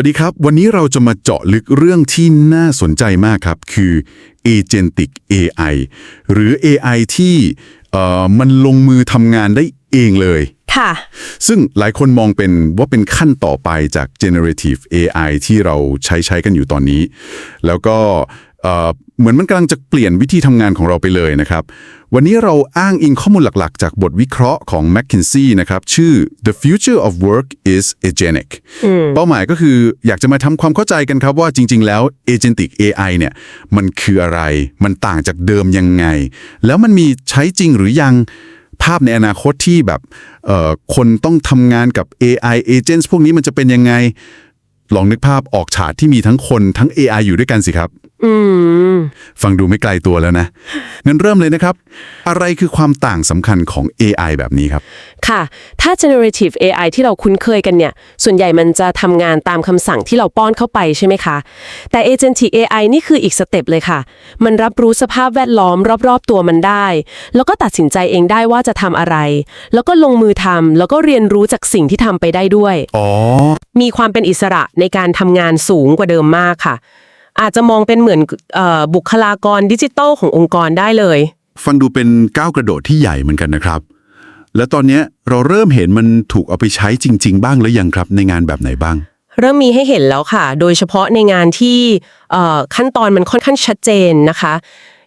วัสดีครับ วันนี้เราจะมาเจาะลึกเรื่องที่น่าสนใจมากครับ คือ Agentic AI หรือ AI ที่เอ่อมันลงมือทำงานได้เองเลย ค่ะ ซึ่งหลายคนมองเป็นว่าเป็นขั้นต่อไปจาก generative AI ที่เราใช้ใช้กันอยู่ตอนนี้ แล้วก็ เอ่อเหมือนมันกำลังจะเปลี่ยนวิธีทำงานของเราไปเลยนะครับ วันนี้เราอ้างอิงข้อมูลหลักๆ จากบทวิเคราะห์ของ McKinsey นะครับ ชื่อ The Future of Work is Agentic เป้าหมายก็คืออยากจะมาทำความเข้าใจกันครับว่าจริง ๆ แล้ว Agentic AI เนี่ยมันคืออะไร มันต่างจากเดิมยังไง แล้วมันมีใช้จริงหรือยังภาพในอนาคตที่แบบเอ่อคนต้องทำงานกับ AI agents พวกนี้มันจะเป็นยังไง ลองนึกภาพออกฉากที่มีทั้งคนทั้ง AI อยู่ด้วยกันสิครับอืม ฟังดูไม่ไกลตัวแล้วนะ งั้นเริ่มเลยนะครับ อะไรคือความต่างสำคัญของ AI แบบนี้ครับ ค่ะ ถ้า generative AI ที่เราคุ้นเคยกันเนี่ย ส่วนใหญ่มันจะทำงานตามคำสั่งที่เราป้อนเข้าไปใช่ไหมคะ แต่ agentic AI นี่คืออีกสเต็ปเลยค่ะ มันรับรู้สภาพแวดล้อมรอบๆตัวมันได้ แล้วก็ตัดสินใจเองได้ว่าจะทำอะไร แล้วก็ลงมือทำแล้วก็เรียนรู้จากสิ่งที่ทำไปได้ด้วย อ๋อ มีความเป็นอิสระในการทำงานสูงกว่าเดิมมากค่ะ อาจจะมองเป็นเหมือนเออบุคลากรดิจิทัลขององค์กรได้เลย ฟังดูเป็นก้าวกระโดดที่ใหญ่เหมือนกันนะครับ แล้วตอนเนี้ยเราเริ่มเห็นมันถูกเอาไปใช้จริง ๆ บ้างหรือยังครับในงานแบบไหนบ้าง เริ่มมีให้เห็นแล้วค่ะ โดยเฉพาะในงานที่เอ่อขั้นตอนมันค่อนข้างชัดเจนนะคะ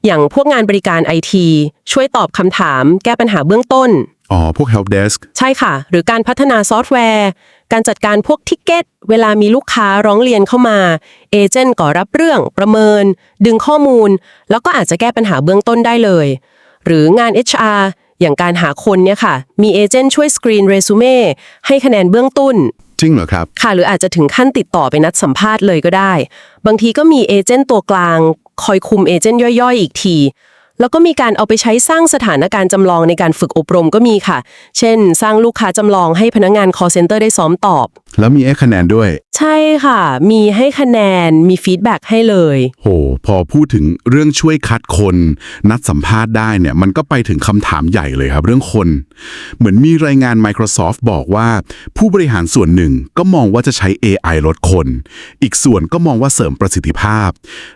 อย่างพวกงานบริการไอทีช่วยตอบคำถาม แก้ปัญหาเบื้องต้นอ๋อ พวก help desk ใช่ค่ะ หรือการพัฒนาซอฟต์แวร์ การจัดการพวกทิกเก็ต เวลามีลูกค้าร้องเรียนเข้ามา เอเจนต์ก็รับเรื่องประเมิน ดึงข้อมูล แล้วก็อาจจะแก้ปัญหาเบื้องต้นได้เลย หรืองาน HR อย่างการหาคนเนี่ยค่ะ มีเอเจนต์ช่วยสกรีนเรซูเม่ให้คะแนนเบื้องต้น จริงเหรอครับ ค่ะหรืออาจจะถึงขั้นติดต่อไปนัดสัมภาษณ์เลยก็ได้ บางทีก็มีเอเจนต์ตัวกลาง คอยคุมเอเจนต์ย่อยๆ อีกที แล้วก็มีการเอาไปใช้สร้างสถานการณ์จำลองในการฝึกอบรมก็มีค่ะ เช่น สร้างลูกค้าจำลองให้พนักงาน call center ได้ซ้อมตอบ แล้วมีให้คะแนนด้วย ใช่ค่ะ มีให้คะแนน มีฟีดแบ็กให้เลย โห พอพูดถึงเรื่องช่วยคัดคน นัดสัมภาษณ์ได้เนี่ย มันก็ไปถึงคำถามใหญ่เลยครับ เรื่องคน เหมือนมีรายงาน Microsoft บอกว่า ผู้บริหารส่วนหนึ่งก็มองว่าจะใช้ AI ลดคน อีกส่วนก็มองว่าเสริมประสิทธิภาพ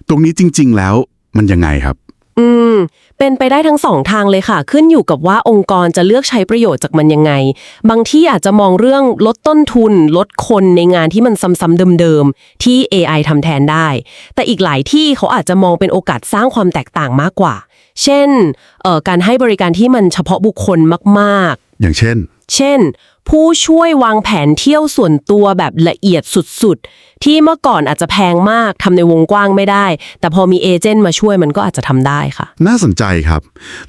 ตรงนี้จริง ๆ แล้วมันยังไงครับ อืม เป็นไปได้ทั้งสองทางเลยค่ะ ขึ้นอยู่กับว่าองค์กรจะเลือกใช้ประโยชน์จากมันยังไง บางที่อาจจะมองเรื่องลดต้นทุน ลดคนในงานที่มันซ้ำๆเดิมๆ ที่ AI ทำแทนได้ แต่อีกหลายที่เขาอาจจะมองเป็นโอกาสสร้างความแตกต่างมากกว่า เช่นเอ่อการให้บริการที่มันเฉพาะบุคคลมาก ๆ อย่างเช่น เช่น ผู้ช่วยวางแผนเที่ยวส่วนตัวแบบละเอียดสุดๆ ที่เมื่อก่อนอาจจะแพงมากทำในวงกว้างไม่ได้ แต่พอมีเอเจนต์มาช่วยมันก็อาจจะทำได้ค่ะ น่าสนใจครับ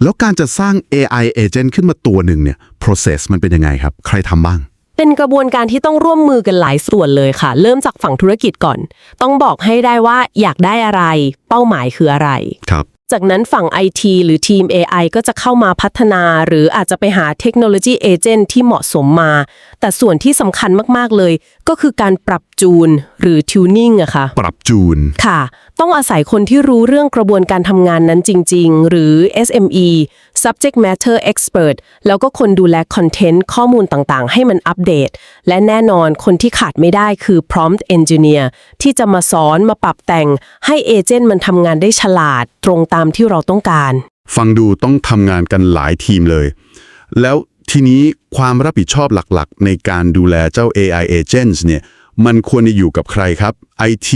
แล้วการจะสร้าง AI agent ขึ้นมาตัวหนึ่งเนี่ย process มันเป็นยังไงครับ ใครทำบ้าง เป็นกระบวนการที่ต้องร่วมมือกันหลายส่วนเลยค่ะ เริ่มจากฝั่งธุรกิจก่อน ต้องบอกให้ได้ว่าอยากได้อะไร เป้าหมายคืออะไร ครับ จากนั้นฝั่ง IT หรือทีม AI ก็จะเข้ามาพัฒนา หรืออาจจะไปหาเทคโนโลยีเอเจนต์ที่เหมาะสมมา แต่ส่วนที่สำคัญมากๆเลย ก็คือการปรับจูนหรือ tuning อะค่ะ ปรับจูน ค่ะ ต้องอาศัยคนที่รู้เรื่องกระบวนการทำงานนั้นจริง ๆ หรือ SME subject matter expert แล้วก็คนดูแลคอนเทนต์ข้อมูลต่างๆ ให้มันอัปเดต และแน่นอนคนที่ขาดไม่ได้คือ prompt engineer ที่จะมาสอนมาปรับแต่งให้เอเจนต์มันทำงานได้ฉลาด ตรงตามที่เราต้องการ ฟังดูต้องทำงานกันหลายทีมเลย แล้วทีนี้ความรับผิดชอบหลักๆ ในการดูแลเจ้า AI agents เนี่ย มันควรจะอยู่กับใครครับ IT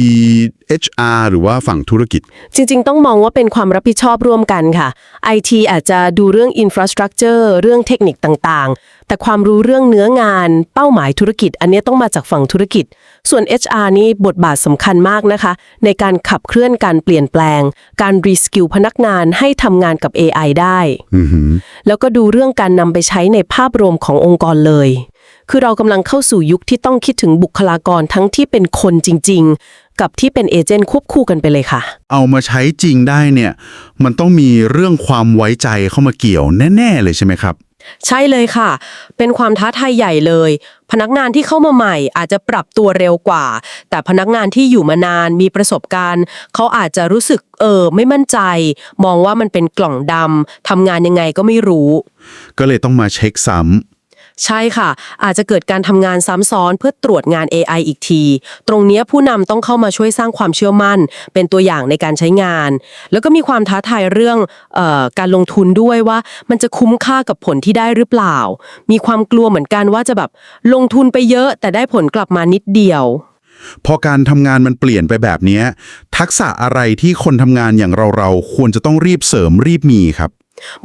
HR หรือว่าฝั่งธุรกิจ จริง ๆ ต้องมองว่าเป็นความรับผิดชอบร่วมกันค่ะ IT อาจจะดูเรื่อง infrastructure เรื่องเทคนิคต่างๆ แต่ความรู้เรื่องเนื้องาน เป้าหมายธุรกิจ อันนี้ต้องมาจากฝั่งธุรกิจ ส่วน HR นี่บทบาทสำคัญมากนะคะ ในการขับเคลื่อนการเปลี่ยนแปลง การรีสกิลพนักงานให้ทำงานกับ AI ได้อือหือแล้วก็ดูเรื่องการนำไปใช้ในภาพรวมขององค์กรเลย คือเรากำลังเข้าสู่ยุคที่ต้องคิดถึงบุคลากรทั้งที่เป็นคนจริง ๆ กับที่เป็นเอเจนต์ควบคู่กันไปเลยค่ะ เอามาใช้จริงได้เนี่ย มันต้องมีเรื่องความไว้ใจเข้ามาเกี่ยวแน่ ๆ เลยใช่ไหมครับ ใช่เลยค่ะ เป็นความท้าทายใหญ่เลย พนักงานที่เข้ามาใหม่ อาจจะปรับตัวเร็วกว่า แต่พนักงานที่อยู่มานานมีประสบการณ์ เขาอาจจะรู้สึกเออไม่มั่นใจ มองว่ามันเป็นกล่องดำทำงานยังไงก็ไม่รู้ ก็เลยต้องมาเช็คซ้ ใช่ค่ะ อาจจะเกิดการทำงานซ้ำซ้อนเพื่อตรวจงาน AI อีกที ตรงเนี้ยผู้นำต้องเข้ามาช่วยสร้างความเชื่อมั่น เป็นตัวอย่างในการใช้งาน แล้วก็มีความท้าทายเรื่องเออการลงทุนด้วยว่า มันจะคุ้มค่ากับผลที่ได้หรือเปล่า มีความกลัวเหมือนกันว่าจะแบบลงทุนไปเยอะ แต่ได้ผลกลับมานิดเดียว พอการทำงานมันเปลี่ยนไปแบบเนี้ยทักษะอะไรที่คนทำงานอย่างเราๆ ควรจะต้องรีบเสริมรีบมีครับ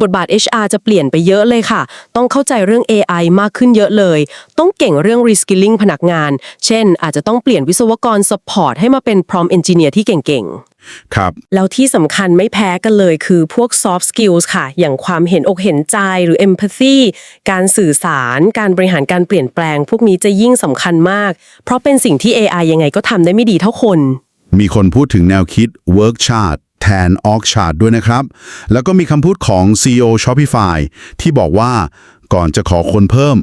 บทบาท HR จะเปลี่ยนไปเยอะเลยค่ะ ต้องเข้าใจเรื่อง AI มากขึ้นเยอะเลย ต้องเก่งเรื่อง reskilling พนักงาน เช่น อาจจะต้องเปลี่ยนวิศวกร support ให้มาเป็น prompt engineer ที่เก่งๆ ครับ แล้วที่สำคัญไม่แพ้กันเลยคือพวก soft skills ค่ะ อย่างความเห็นอกเห็นใจหรือ empathy การสื่อสาร การบริหารการเปลี่ยนแปลง พวกนี้จะยิ่งสำคัญมาก เพราะเป็นสิ่งที่ AI ยังไงก็ทำได้ไม่ดีเท่าคน มีคนพูดถึงแนวคิด work chart แทน org chart ด้วยนะครับ แล้วก็มีคำพูดของ CEO Shopify ที่บอกว่าก่อนจะขอคนเพิ่ม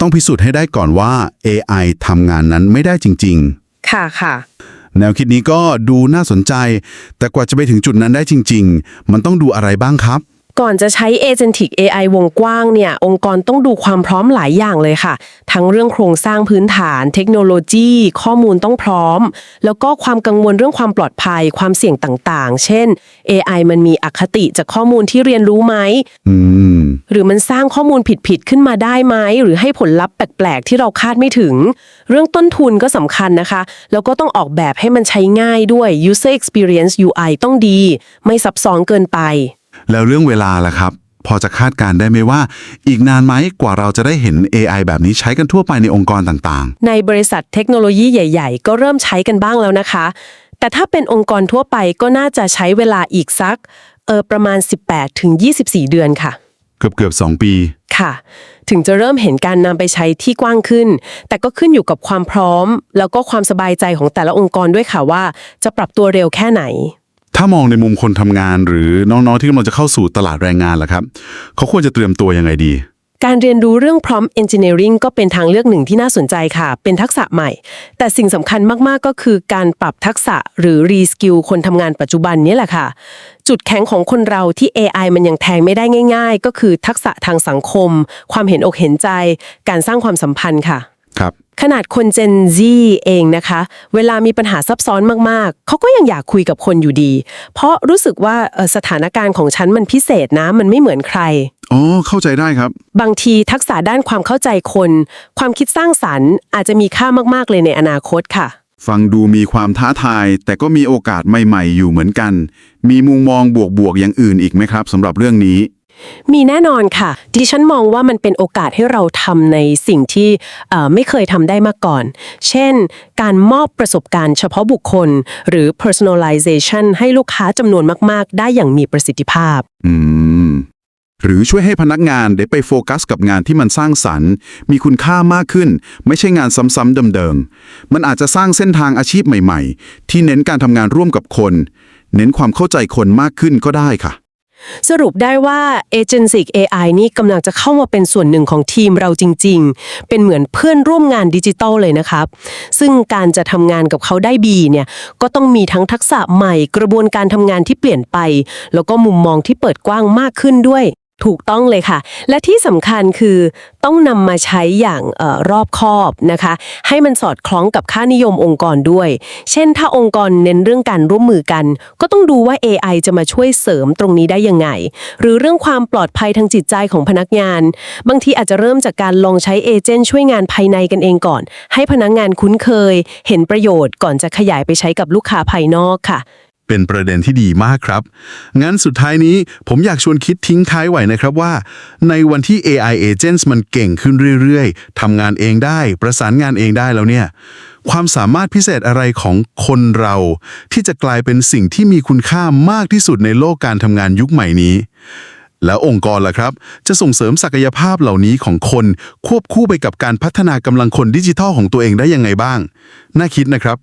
ต้องพิสูจน์ให้ได้ก่อนว่า AI ทำงานนั้นไม่ได้จริง ๆ ค่ะค่ะ แนวคิดนี้ก็ดูน่าสนใจ แต่กว่าจะไปถึงจุดนั้นได้จริง ๆ มันต้องดูอะไรบ้างครับ ก่อนจะใช้ Agentic AI วงกว้างเนี่ย องค์กรต้องดูความพร้อมหลายอย่างเลยค่ะ ทั้งเรื่องโครงสร้างพื้นฐาน เทคโนโลยี ข้อมูลต้องพร้อม แล้วก็ความกังวลเรื่องความปลอดภัย ความเสี่ยงต่างๆ เช่น AI มันมีอคติจากข้อมูลที่เรียนรู้ไหมอืมหรือมันสร้างข้อมูลผิดๆ ขึ้นมาได้ไหม หรือให้ผลลัพธ์แปลกๆ ที่เราคาดไม่ถึง เรื่องต้นทุนก็สำคัญนะคะ แล้วก็ต้องออกแบบให้มันใช้ง่ายด้วย user experience UI ต้องดี ไม่ซับซ้อนเกินไป แล้วเรื่องเวลาล่ะครับ พอจะคาดการณ์ได้ไหมว่า อีกนานไหมกว่าเราจะได้เห็น AI แบบนี้ใช้กันทั่วไปในองค์กรต่างในบริษัทเทคโนโลยีใหญ่ ๆ ก็เริ่มใช้กันบ้างแล้วนะคะ แต่ถ้าเป็นองค์กรทั่วไปก็น่าจะใช้เวลาอีกสักเออประมาณ 18 ถึง 24 เดือนค่ะ ๆ เกือบเกือบๆสองปี ค่ะ ถึงจะเริ่มเห็นการนำไปใช้ที่กว้างขึ้น แต่ก็ขึ้นอยู่กับความพร้อม แล้วก็ความสบายใจของแต่ละองค์กรด้วยค่ะว่า จะปรับตัวเร็วแค่ไหน ถ้ามองในมุมคนทำงานหรือน้องๆที่กำลังจะเข้าสู่ตลาดแรงงานล่ะครับ เขาควรจะเตรียมตัวยังไงดี การเรียนรู้เรื่อง prompt engineering ก็เป็นทางเลือกหนึ่งที่น่าสนใจค่ะ เป็นทักษะใหม่ แต่สิ่งสำคัญมากๆก็คือการปรับทักษะหรือ reskill คนทำงานปัจจุบันนี้แหละค่ะ จุดแข็งของคนเราที่ AI มันยังแทงไม่ได้ง่าย ๆ ก็คือทักษะทางสังคม ความเห็นอกเห็นใจ การสร้างความสัมพันธ์ค่ะ ครับ ขนาดคน Gen Z เองนะคะ เวลามีปัญหาซับซ้อนมากๆ เขาก็ยังอยากคุยกับคนอยู่ดี เพราะรู้สึกว่าเอ่อสถานการณ์ของฉันมันพิเศษนะ มันไม่เหมือนใคร อ๋อ เข้าใจได้ครับ บางทีทักษะด้านความเข้าใจคน ความคิดสร้างสรรค์ อาจจะมีค่ามากๆเลยในอนาคตค่ะ ฟังดูมีความท้าทาย แต่ก็มีโอกาสใหม่ ๆ อยู่เหมือนกัน มีมุมมองบวกๆอย่างอื่นอีกไหมครับสำหรับเรื่องนี้ มีแน่นอนค่ะ ดิฉันมองว่ามันเป็นโอกาสให้เราทำในสิ่งที่เอ่อไม่เคยทำได้มาก่อน เช่น การมอบประสบการณ์เฉพาะบุคคล หรือ personalization ให้ลูกค้าจำนวนมาก ๆ ได้อย่างมีประสิทธิภาพ อืม หรือช่วยให้พนักงานได้ไปโฟกัสกับงานที่มันสร้างสรรค์ มีคุณค่ามากขึ้น ไม่ใช่งานซ้ำๆเดิมๆ มันอาจจะสร้างเส้นทางอาชีพใหม่ ๆ ที่เน้นการทำงานร่วมกับคน เน้นความเข้าใจคนมากขึ้นก็ได้ค่ะ สรุปได้ว่า Agentic AI นี่กำลังจะเข้ามาเป็นส่วนหนึ่งของทีมเราจริง ๆ เป็นเหมือนเพื่อนร่วมงานดิจิทัลเลยนะครับ ซึ่งการจะทำงานกับเขาได้ดีเนี่ย ก็ต้องมีทั้งทักษะใหม่กระบวนการทำงานที่เปลี่ยนไป แล้วก็มุมมองที่เปิดกว้างมากขึ้นด้วย ถูกต้องเลยค่ะ และที่สำคัญคือต้องนำมาใช้อย่างออรอบคอบนะคะ ให้มันสอดคล้องกับค่านิยมองค์กรด้วย เช่นถ้าองค์กรเน้นเรื่องการร่วมมือกัน ก็ต้องดูว่า AI จะมาช่วยเสริมตรงนี้ได้ยังไง หรือเรื่องความปลอดภัยทางจิตใจของพนักงาน บางทีอาจจะเริ่มจากการลองใช้เอเจนต์ช่วยงานภายในกันเองก่อน ให้พนักงานคุ้นเคย เห็นประโยชน์ก่อนจะขยายไปใช้กับลูกค้าภายนอกค่ะ เป็นประเด็นที่ดีมากครับ งั้นสุดท้ายนี้ผมอยากชวนคิดทิ้งท้ายไว้นะครับว่า ในวันที่ AI agents มันเก่งขึ้นเรื่อยๆ ทำงานเองได้ ประสานงานเองได้แล้วเนี่ย ความสามารถพิเศษอะไรของคนเรา ที่จะกลายเป็นสิ่งที่มีคุณค่ามากที่สุดในโลกการทำงานยุคใหม่นี้ แล้วองค์กรล่ะครับ จะส่งเสริมศักยภาพเหล่านี้ของคน ควบคู่ไปกับการพัฒนากำลังคนดิจิทัลของตัวเองได้ยังไงบ้าง น่าคิดนะครับ